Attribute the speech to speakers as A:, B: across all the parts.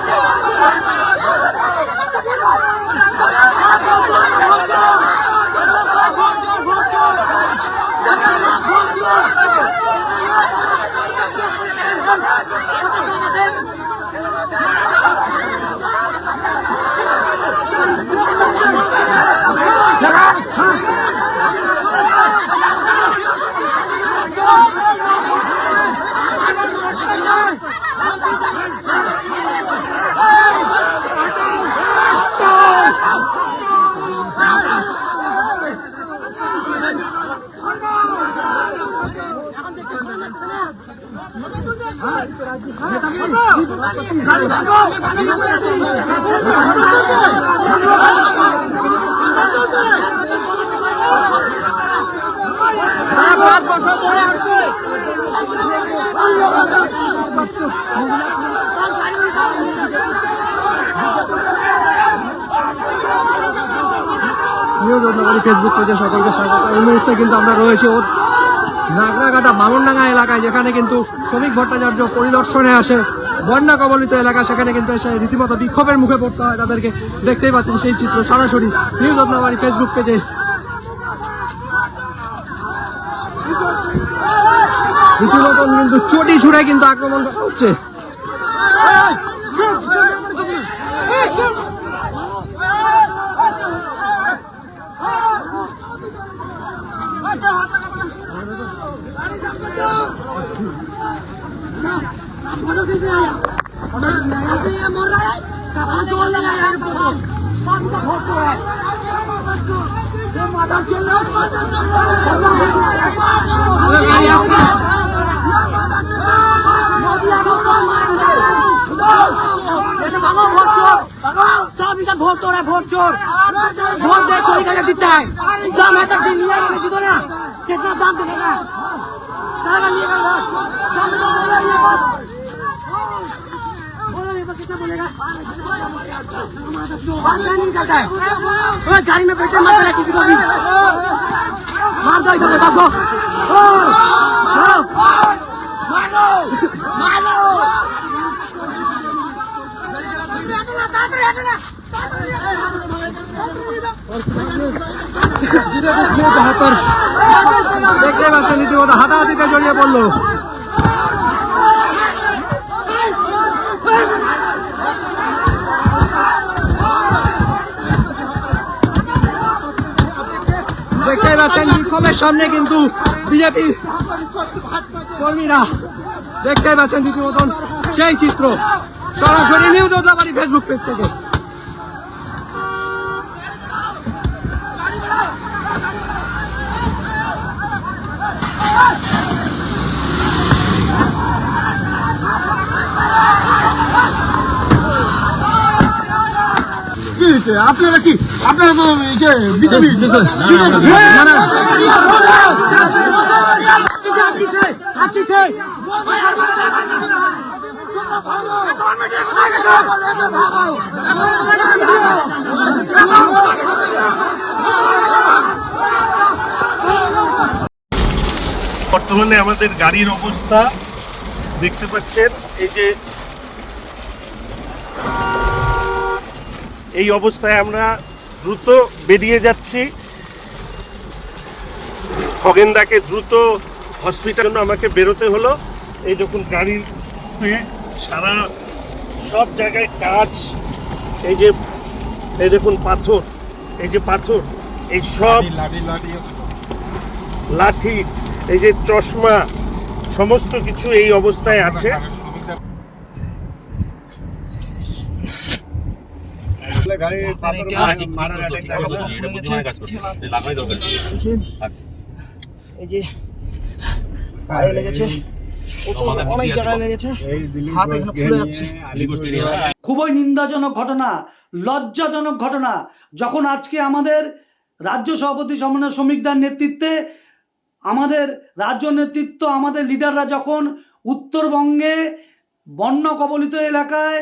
A: Thank you. Facebook পেজে সকলকে স্বাগত। এই মুহূর্তে কিন্তু আমরা রয়েছি ওর নাগরাঘাটা মামনডাঙ্গা এলাকায় যেখানে কিন্তু শ্রমিক ভট্টাচার্য পরিদর্শনে আসে। বন্যা কবলিত এলাকা সেখানে কিন্তু এসে রীতিমতো বিক্ষোভের মুখে পড়তে হয় তাদেরকে। দেখতেই পাচ্ছেন সেই চিত্র সরাসরি নিউজ রত্নাবাড়ি ফেসবুক পেজে। রীতিমতো কিন্তু চটি ছুড়ে কিন্তু আক্রমণ করা হচ্ছে।
B: ভোট চোরা ভোট চোর ভোট दे चोरी करके जीतता है दाम है तक दिन लिया मैंने जीतो ना कितना दाम देगा গাড়ি মে
A: দেখতে পাচ্ছেন ইতিমধ্যে হাতাহাতিতে জড়িয়ে পড়ল। পাচ্ছেন বিক্ষোভের সামনে কিন্তু বিজেপি কর্মীরা দেখতেই পাচ্ছেন রীতিমতন সেই চিত্র। সরাসরি নিউজ ওদলাবাড়ি ফেসবুক পেজ থেকে?
C: আপনারা কি?
D: বর্তমানে আমাদের গাড়ির অবস্থা দেখতে পাচ্ছেন এই যে এই অবস্থায় আমরা দ্রুত বেরিয়ে যাচ্ছি। খগেনদাকে দ্রুত হসপিটাল আমাকে বেরোতে হলো। এই দেখুন গাড়িতে সারা সব জায়গায় কাজ এই যে এই দেখুন পাথর এই যে পাথর এই সব লাঠি এই যে চশমা সমস্ত কিছু এই অবস্থায় আছে।
B: এই যে পায়ে লেগেছে। অনেক জায়গায় লেগেছে। হাত এখানে ফুলে যাচ্ছে।
E: খুবই নিন্দাজনক ঘটনা লজ্জাজনক ঘটনা যখন আজকে আমাদের রাজ্য সভাপতি সম্মানীয় শ্রমিকদার নেতৃত্বে আমাদের রাজ্য নেতৃত্ব আমাদের লিডাররা যখন উত্তরবঙ্গে বন্য কবলিত এলাকায়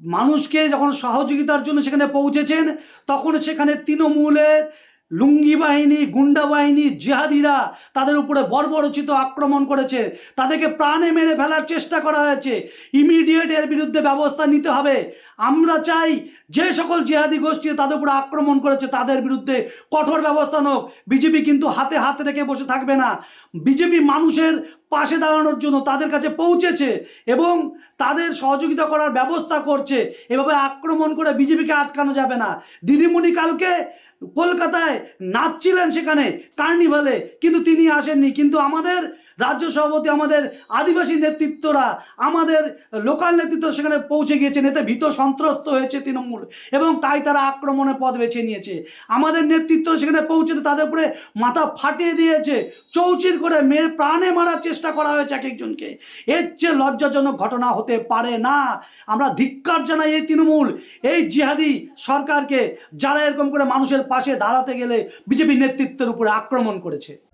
E: মানুষকে যখন সহযোগিতার জন্য সেখানে পৌঁছেছেন, তখন সেখানে তৃণমূলের লুঙ্গি বাহিনী, গুন্ডা বাহিনী, জেহাদিরা তাদের উপরে বর্বরচিত আক্রমণ করেছে। তাদেরকে প্রাণে মেরে ফেলার চেষ্টা করা হয়েছে। ইমিডিয়েট এর বিরুদ্ধে ব্যবস্থা নিতে হবে। আমরা চাই যে সকল জেহাদি গোষ্ঠী তাদের উপরে আক্রমণ করেছে, তাদের বিরুদ্ধে কঠোর ব্যবস্থা হোক। বিজেপি কিন্তু হাতে হাত রেখে বসে থাকবে না। বিজেপি মানুষের পাশে দাঁড়ানোর জন্য তাদের কাছে পৌঁছেছে এবং তাদের সহযোগিতা করার ব্যবস্থা করছে। এভাবে আক্রমণ করে বিজেপিকে আটকানো যাবে না। দিদিমণি কালকে কলকাতায় নাচছিলেন সেখানে কার্নিভালে, কিন্তু তিনি আসেননি। কিন্তু আমাদের রাজ্য সভাপতি আমাদের আদিবাসী নেতৃত্বরা, আমাদের লোকাল নেতৃত্ব সেখানে পৌঁছে গিয়েছেন, এতে ভীত সন্ত্রস্ত হয়েছে তৃণমূল এবং তাই তারা আক্রমণের পথ বেছে নিয়েছে। আমাদের নেতৃত্ব সেখানে পৌঁছেতে তাদের উপরে মাথা ফাটিয়ে দিয়েছে, চৌচির করে মেয়ে প্রাণে মারার চেষ্টা করা হয়েছে এক একজনকে। এর চেয়ে লজ্জাজনক ঘটনা হতে পারে না। আমরা ধিক্কার জানাই এই তৃণমূল, এই জিহাদি সরকারকে যারা এরকম করে মানুষের পাশে দাঁড়াতে গেলে বিজেপি নেতৃত্বের উপরে আক্রমণ করেছে।